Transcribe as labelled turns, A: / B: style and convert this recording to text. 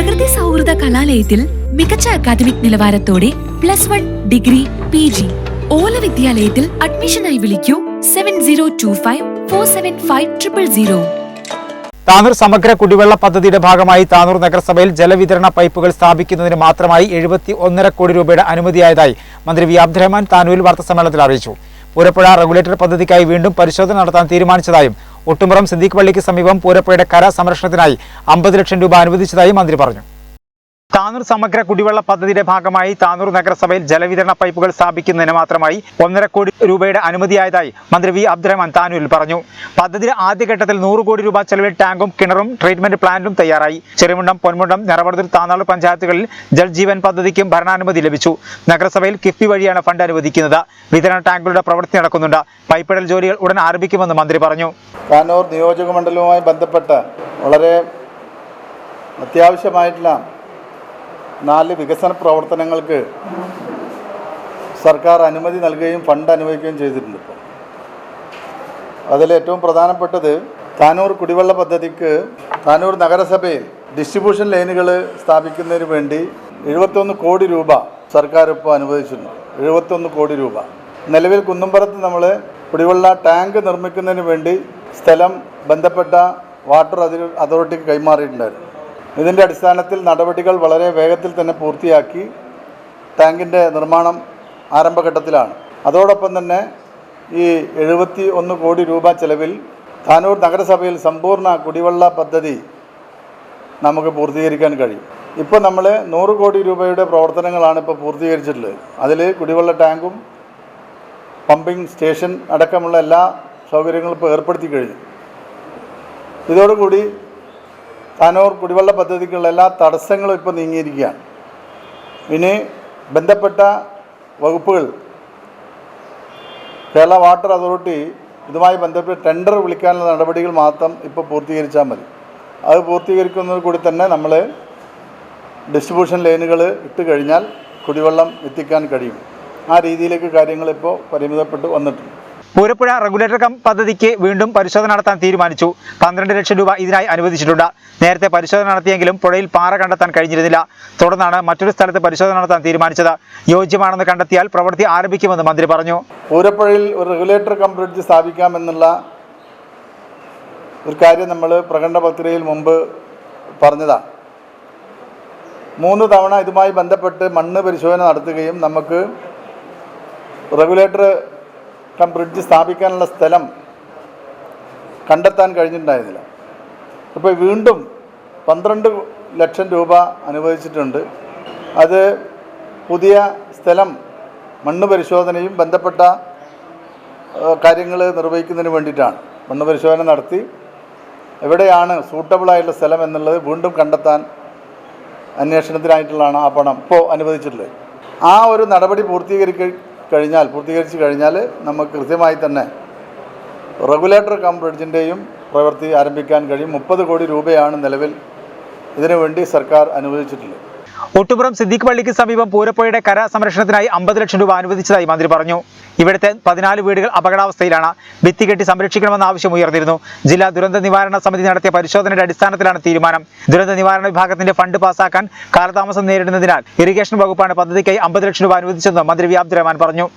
A: പ്രകൃതി സൗഹൃദ കലാലയത്തിൽ മികച്ച academic നിലവാരത്തോടെ plus one degree P G ഓല വിദ്യാലയത്തിൽ അഡ്മിഷനായി വിളിക്കൂ seven zero two five four seven five triple zero
B: Tanur സമഗ്ര കുടിവെള്ള പദ്ധതിയുടെ ഭാഗമായി താനൂർ നഗരസഭയിൽ ജലവിതരണ പൈപ്പുകൾ സ്ഥാപിക്കുന്നതിന് മാത്രമായി എഴുപത്തി ഒന്നര കോടി രൂപയുടെ അനുമതിയായതായി മന്ത്രി വി അബ്ദുറഹ്മാൻ താനൂരിൽ വാർത്താസമ്മേളനത്തിൽ അറിയിച്ചു. പൂരപ്പുഴ റെഗുലേറ്റർ പദ്ധതിക്കായി വീണ്ടും പരിശോധന നടത്താൻ തീരുമാനിച്ചതായും ഒട്ടുമുറം സിദ്ദീഖ് പള്ളിക്ക് സമീപം പൂരപ്പുഴയുടെ കര സംരക്ഷണത്തിനായി അമ്പത് ലക്ഷം രൂപ അനുവദിച്ചതായി മന്ത്രി പറഞ്ഞു താനൂർ സമഗ്ര കുടിവെള്ള പദ്ധതിയുടെ ഭാഗമായി താനൂർ നഗരസഭയിൽ ജലവിതരണ പൈപ്പുകൾ സ്ഥാപിക്കുന്നതിന് മാത്രമായി ഒന്നര കോടി രൂപയുടെ അനുമതിയായതായി മന്ത്രി വി അബ്ദുറഹ്മാൻ താനൂരിൽ പറഞ്ഞു. പദ്ധതിയുടെ ആദ്യഘട്ടത്തിൽ നൂറ് കോടി രൂപ ചെലവിൽ ടാങ്കും കിണറും ട്രീറ്റ്മെന്റ് പ്ലാന്റും തയ്യാറായി. ചെറുമുണ്ടം പൊന്മുണ്ടം നിറവടത്തിൽ താനാളു പഞ്ചായത്തുകളിൽ ജൽജീവൻ പദ്ധതിക്കും ഭരണാനുമതി ലഭിച്ചു. നഗരസഭയിൽ കിഫ്ബി വഴിയാണ് ഫണ്ട് അനുവദിക്കുന്നത്. വിതരണ ടാങ്കുകളുടെ പ്രവൃത്തി നടക്കുന്നുണ്ട്. പൈപ്പിടൽ ജോലികൾ ഉടൻ ആരംഭിക്കുമെന്ന് മന്ത്രി പറഞ്ഞു.
C: താനൂർ നിയോജക മണ്ഡലവുമായി ബന്ധപ്പെട്ട് വളരെ അത്യാവശ്യമായിട്ടുള്ള നാല് വികസന പ്രവർത്തനങ്ങൾക്ക് സർക്കാർ അനുമതി നൽകുകയും ഫണ്ട് അനുവദിക്കുകയും ചെയ്തിട്ടുണ്ട് ഏറ്റവും പ്രധാനപ്പെട്ടത് താനൂർ കുടിവെള്ള പദ്ധതിക്ക് താനൂർ നഗരസഭയിൽ ഡിസ്ട്രിബ്യൂഷൻ ലൈനുകൾ സ്ഥാപിക്കുന്നതിന് വേണ്ടി എഴുപത്തൊന്ന് കോടി രൂപ സർക്കാർ ഇപ്പോൾ അനുവദിച്ചിട്ടുണ്ട്. എഴുപത്തൊന്ന് കോടി രൂപ. നിലവിൽ കുന്നമ്പുറത്ത് നമ്മൾ കുടിവെള്ള ടാങ്ക് നിർമ്മിക്കുന്നതിന് വേണ്ടി സ്ഥലം ബന്ധപ്പെട്ട വാട്ടർ അതി- അതോറിറ്റിക്ക് കൈമാറിയിട്ടുണ്ടായിരുന്നു. ഇതിന്റെ അടിസ്ഥാനത്തിൽ നടപടികൾ വളരെ വേഗത്തിൽ തന്നെ പൂർത്തിയാക്കി ടാങ്കിന്റെ നിർമ്മാണം ആരംഭഘട്ടത്തിലാണ്. അതോടൊപ്പം തന്നെ ഈ എഴുപത്തി ഒന്ന് കോടി രൂപ ചെലവിൽ താനൂർ നഗരസഭയിൽ സമ്പൂർണ കുടിവെള്ള പദ്ധതി നമുക്ക് പൂർത്തീകരിക്കാൻ കഴിയും. ഇപ്പോൾ നമ്മൾ നൂറ് കോടി രൂപയുടെ പ്രവർത്തനങ്ങളാണ് ഇപ്പോൾ പൂർത്തീകരിച്ചിട്ടുള്ളത്. അതിൽ കുടിവെള്ള ടാങ്കും പമ്പിംഗ് സ്റ്റേഷൻ അടക്കമുള്ള എല്ലാ സൗകര്യങ്ങളും ഇപ്പോൾ ഏർപ്പെടുത്തി കഴിഞ്ഞു. ഇതോടുകൂടി താനൂർ കുടിവെള്ള പദ്ധതിക്കുള്ള എല്ലാ തടസ്സങ്ങളും ഇപ്പോൾ നീങ്ങിയിരിക്കുകയാണ്. ഇനി ബന്ധപ്പെട്ട വകുപ്പുകൾ കേരള വാട്ടർ അതോറിറ്റി ഇതുമായി ബന്ധപ്പെട്ട് ടെൻഡർ വിളിക്കാനുള്ള നടപടികൾ മാത്രം ഇപ്പോൾ പൂർത്തീകരിച്ചാൽ മതി. അത് പൂർത്തീകരിക്കുന്നത് കൂടി തന്നെ നമ്മൾ ഡിസ്ട്രിബ്യൂഷൻ ലൈനുകൾ ഇട്ട് കഴിഞ്ഞാൽ കുടിവെള്ളം എത്തിക്കാൻ കഴിയും. ആ രീതിയിലേക്ക് കാര്യങ്ങൾ ഇപ്പോൾ പരിമിതപ്പെട്ട് വന്നിട്ടുണ്ട്.
B: പൂരപ്പുഴ റെഗുലേറ്റർ കം പദ്ധതിക്ക് വീണ്ടും പരിശോധന നടത്താൻ തീരുമാനിച്ചു. പന്ത്രണ്ട് ലക്ഷം രൂപ ഇതിനായി അനുവദിച്ചിട്ടുണ്ട്. നേരത്തെ പരിശോധന നടത്തിയെങ്കിലും പുഴയിൽ പാറ കണ്ടെത്താൻ കഴിഞ്ഞിരുന്നില്ല. തുടർന്നാണ് മറ്റൊരു സ്ഥലത്ത് പരിശോധന നടത്താൻ തീരുമാനിച്ചത്. യോജ്യമാണെന്ന് കണ്ടെത്തിയാൽ പ്രവൃത്തി ആരംഭിക്കുമെന്ന് മന്ത്രി പറഞ്ഞു.
C: പൂരപ്പുഴയിൽ ഒരു റെഗുലേറ്റർ കം ബ്രിഡ്ജ് സ്ഥാപിക്കാമെന്നുള്ള ഒരു കാര്യം നമ്മൾ പ്രകടന പത്രികയിൽ മുമ്പ് പറഞ്ഞതാണ്. മൂന്ന് തവണ ഇതുമായി ബന്ധപ്പെട്ട് മണ്ണ് പരിശോധന നടത്തുകയും നമുക്ക് റെഗുലേറ്റർ കം ബ്രിഡ്ജ് സ്ഥാപിക്കാനുള്ള സ്ഥലം കണ്ടെത്താൻ കഴിഞ്ഞിട്ടുണ്ടായിരുന്നില്ല. അപ്പോൾ വീണ്ടും പന്ത്രണ്ട് ലക്ഷം രൂപ അനുവദിച്ചിട്ടുണ്ട്. അത് പുതിയ സ്ഥലം മണ്ണ് പരിശോധനയും ബന്ധപ്പെട്ട കാര്യങ്ങൾ നിർവഹിക്കുന്നതിന് വേണ്ടിയിട്ടാണ്. മണ്ണ് പരിശോധന നടത്തി. എവിടെയാണ് സൂട്ടബിളായിട്ടുള്ള സ്ഥലം എന്നുള്ളത് വീണ്ടും കണ്ടെത്താൻ അന്വേഷണത്തിനായിട്ടുള്ളതാണ് ആ പണം ഇപ്പോൾ അനുവദിച്ചിട്ടുള്ളത്. ആ ഒരു നടപടി പൂർത്തീകരിക്ക കഴിഞ്ഞാൽ പൂർത്തീകരിച്ച് കഴിഞ്ഞാൽ നമുക്ക് കൃത്യമായി തന്നെ റെഗുലേറ്റർ കം ബ്രിഡ്ജിന്റെയും പ്രവൃത്തി ആരംഭിക്കാൻ കഴിയും. മുപ്പത് കോടി രൂപയാണ് നിലവിൽ ഇതിനുവേണ്ടി സർക്കാർ അനുവദിച്ചിട്ടുള്ളത്.
B: ഒട്ടുപുറം സിദ്ദീഖ് പള്ളിക്ക് സമീപം പൂരപ്പുഴയുടെ കര സംരക്ഷണത്തിനായി അമ്പത് ലക്ഷം രൂപ അനുവദിച്ചതായി മന്ത്രി പറഞ്ഞു. ഇവിടുത്തെ പതിനാല് വീടുകൾ അപകടാവസ്ഥയിലാണ്. ഭിത്തി കെട്ടി സംരക്ഷിക്കണമെന്ന ആവശ്യം ഉയർന്നിരുന്നു. ജില്ലാ ദുരന്ത നിവാരണ സമിതി നടത്തിയ പരിശോധനയുടെ അടിസ്ഥാനത്തിലാണ് തീരുമാനം. ദുരന്ത നിവാരണ വിഭാഗത്തിന്റെ ഫണ്ട് പാസാക്കാൻ കാലതാമസം നേരിടുന്നതിനാൽ ഇറിഗേഷൻ വകുപ്പാണ് പദ്ധതിക്കായി അമ്പത് ലക്ഷം രൂപ അനുവദിച്ചതെന്ന് മന്ത്രി വി. അബ്ദുറഹ്മാൻ പറഞ്ഞു.